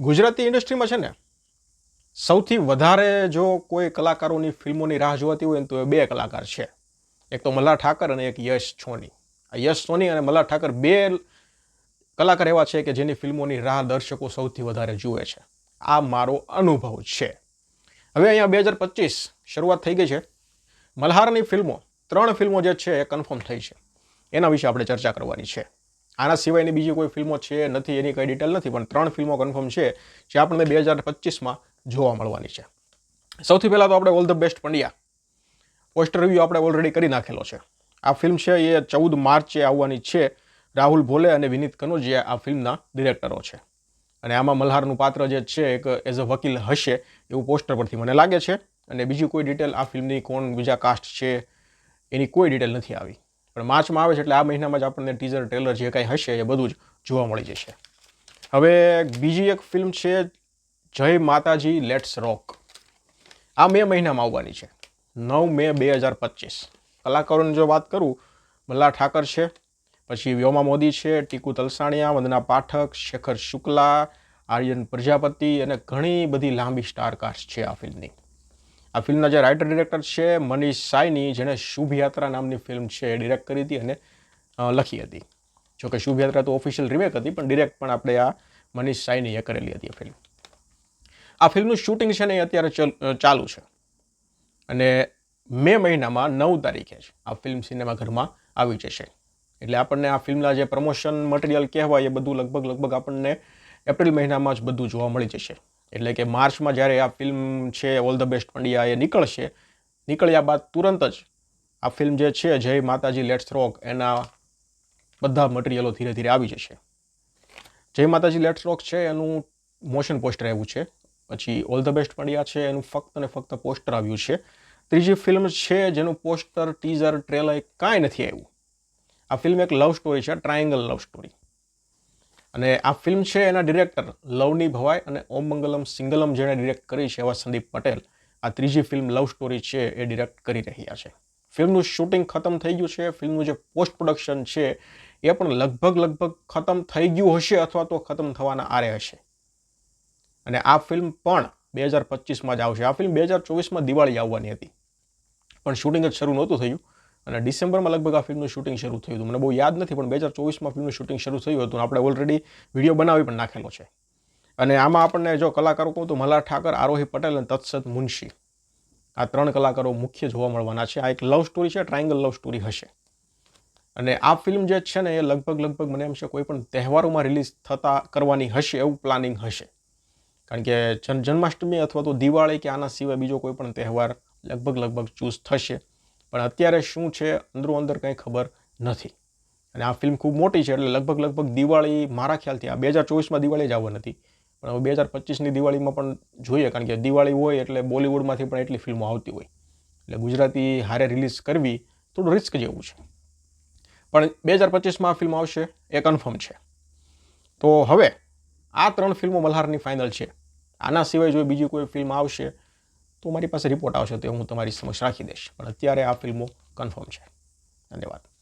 ગુજરાતી ઇન્ડસ્ટ્રીમાં છે ને, સૌથી વધારે જો કોઈ કલાકારોની ફિલ્મોની રાહ જોવાતી હોય ને તો એ બે કલાકાર છે. એક તો મલ્હાર ઠાકર અને એક યશ સોની. આ યશ સોની અને મલ્હાર ઠાકર બે કલાકાર એવા છે કે જેની ફિલ્મોની રાહ દર્શકો સૌથી વધારે જુએ છે. આ મારો અનુભવ છે. હવે અહીંયા બે હજાર પચીસ શરૂઆત થઈ ગઈ છે. મલ્હારની ફિલ્મો, ત્રણ ફિલ્મો જે છે એ કન્ફર્મ થઈ છે. એના વિશે આપણે ચર્ચા કરવાની છે. આના સિવાયની બીજી કોઈ ફિલ્મો છે નથી, એની કંઈ ડિટેલ નથી, પણ ત્રણ ફિલ્મો કન્ફર્મ છે જે આપણને બે હજાર પચીસમાં જોવા મળવાની છે. સૌથી પહેલાં તો આપણે all the best Pandya. Poster review આપણે ઓલરેડી કરી નાખેલો છે. આ ફિલ્મ છે, એ ચૌદ માર્ચે આવવાની છે. રાહુલ ભોલે અને વિનીત કનોજિયા આ ફિલ્મના ડિરેક્ટરો છે. અને આમાં મલ્હારનું પાત્ર જે છે, એક એઝ અ વકીલ હશે એવું પોસ્ટર પરથી મને લાગે છે. અને બીજી કોઈ ડિટેલ આ ફિલ્મની કોણ બીજા કાસ્ટ છે, એની કોઈ ડિટેલ નથી આવી. પણ માર્ચમાં આવે છે એટલે આ મહિનામાં જ આપણને ટીઝર ટ્રેલર જે કાંઈ હશે એ બધું જ જોવા મળી જશે. હવે બીજી એક ફિલ્મ છે જય માતાજી લેટ્સ રોક આ મે મહિનામાં આવવાની છે. નવ મે બે હજાર પચીસ. કલાકારોની જો વાત કરું, મલ્લા ઠાકર છે, પછી વ્યોમા મોદી છે, ટીકુ તલસાણિયા, વંદના પાઠક, શેખર શુક્લા, આર્યન પ્રજાપતિ અને ઘણી બધી લાંબી સ્ટારકાસ્ટ છે આ ફિલ્મની આ ફિલ્મના જે રાઇટર ડિરેક્ટર છે મનીષ સાયની, જેણે શુભ યાત્રા નામની ફિલ્મ છે એ ડિરેક્ટ કરી હતી અને લખી હતી. જોકે શુભયાત્રા તો ઓફિશિયલ રિમેક હતી, પણ ડિરેક્ટ પણ આપણે આ મનીષ સાયનીએ કરેલી હતી આ ફિલ્મ. આ ફિલ્મનું શૂટિંગ છે ને એ અત્યારે ચલ- છે. અને મે મહિનામાં નવ તારીખે જ આ ફિલ્મ સિનેમાઘરમાં આવી જશે. એટલે આપણને આ ફિલ્મના જે પ્રમોશન મટીરિયલ કહેવાય એ બધું લગભગ લગભગ આપણને એપ્રિલ મહિનામાં જ બધું જોવા મળી જશે. એટલે કે માર્ચમાં જ્યારે આ ફિલ્મ છે ઓલ ધ બેસ્ટ પંડ્યા એ નીકળશે, નીકળ્યા બાદ તુરંત જ આ ફિલ્મ જે છે, જય માતાજી લેટ્સ રોક એના બધા મટીરિયલો ધીરે ધીરે આવી જશે. જય માતાજી લેટ્સ રોક છે, એનું મોશન પોસ્ટર આવ્યું છે. પછી ઓલ ધ બેસ્ટ પંડ્યા છે, એનું ફક્ત ને ફક્ત પોસ્ટર આવ્યું છે. ત્રીજી ફિલ્મ છે, જેનું પોસ્ટર ટીઝર ટ્રેલર કાંઈ નથી આવ્યું. આ ફિલ્મ એક લવ સ્ટોરી છે ટ્રાયંગલ લવ સ્ટોરી અને આ ફિલ્મ છે એના ડિરેક્ટર લવની ભવાઈ અને ઓમ મંગલમ સિંગલમ જેણે ડિરેક્ટ કરી છે એવા સંદીપ પટેલ. આ ત્રીજી ફિલ્મ લવ સ્ટોરી છે એ ડિરેક્ટ કરી રહ્યા છે. ફિલ્મનું શૂટિંગ ખતમ થઈ ગયું છે, ફિલ્મનું જે પોસ્ટ પ્રોડક્શન છે એ પણ લગભગ લગભગ ખતમ થઈ ગયું હશે અથવા તો ખતમ થવાના આરે હશે. અને આ ફિલ્મ પણ બે હજાર પચીસમાં જ આવશે. આ ફિલ્મ બે હજાર ચોવીસમાં દિવાળી આવવાની હતી. પણ શૂટિંગ જ શરૂ નહોતું થયું. અને ડિસેમ્બરમાં લગભગ આ ફિલ્મનું શૂટિંગ શરૂ થયું હતું. મને બહુ યાદ નથી, પણ બે હજાર ચોવીસમાં ફિલ્મનું શૂટિંગ શરૂ થયું હતું આપણે ઓલરેડી વીડિયો બનાવી પણ નાખેલો છે. અને આમાં આપણને જો કલાકારો કહું તો મલ્હાર ઠાકર, આરોહી પટેલ અને તત્સત મુનશી. આ ત્રણ કલાકારો મુખ્ય જોવા મળવાના છે. આ એક લવ સ્ટોરી છે ટ્રાયંગલ લવ સ્ટોરી હશે. અને આ ફિલ્મ જે છે ને, એ લગભગ લગભગ મને એમ છે કોઈ પણ તહેવારોમાં રિલીઝ થતા કરવાની હશે એવું પ્લાનિંગ હશે. કારણ કે જન જન્માષ્ટમી અથવા તો દિવાળી કે આના સિવાય બીજો કોઈ પણ તહેવાર લગભગ લગભગ ચૂઝ થશે. પણ અત્યારે શું છે અંદરો અંદર કંઈ ખબર નથી. અને આ ફિલ્મ ખૂબ મોટી છે એટલે લગભગ લગભગ દિવાળી મારા ખ્યાલથી આ બે હજાર ચોવીસમાં દિવાળી જ આવવાની હતી. પણ હવે બે હજાર પચીસની દિવાળીમાં પણ જોઈએ કારણ કે દિવાળી હોય એટલે બોલિવૂડમાંથી પણ એટલી ફિલ્મો આવતી હોય. એટલે ગુજરાતી હારે રિલીઝ કરવી થોડું રિસ્ક જેવું છે. પણ બે હજાર પચીસમાં આ ફિલ્મ આવશે એ કન્ફર્મ છે. તો હવે આ ત્રણ ફિલ્મો મલ્હારની ફાઇનલ છે. આના સિવાય જો બીજી કોઈ ફિલ્મ આવશે તો મારી પાસે રિપોર્ટ આવશે, તો હું તમારી સમક્ષ રાખી દઈશ. પણ અત્યારે આ ફિલ્મો કન્ફર્મ છે. ધન્યવાદ.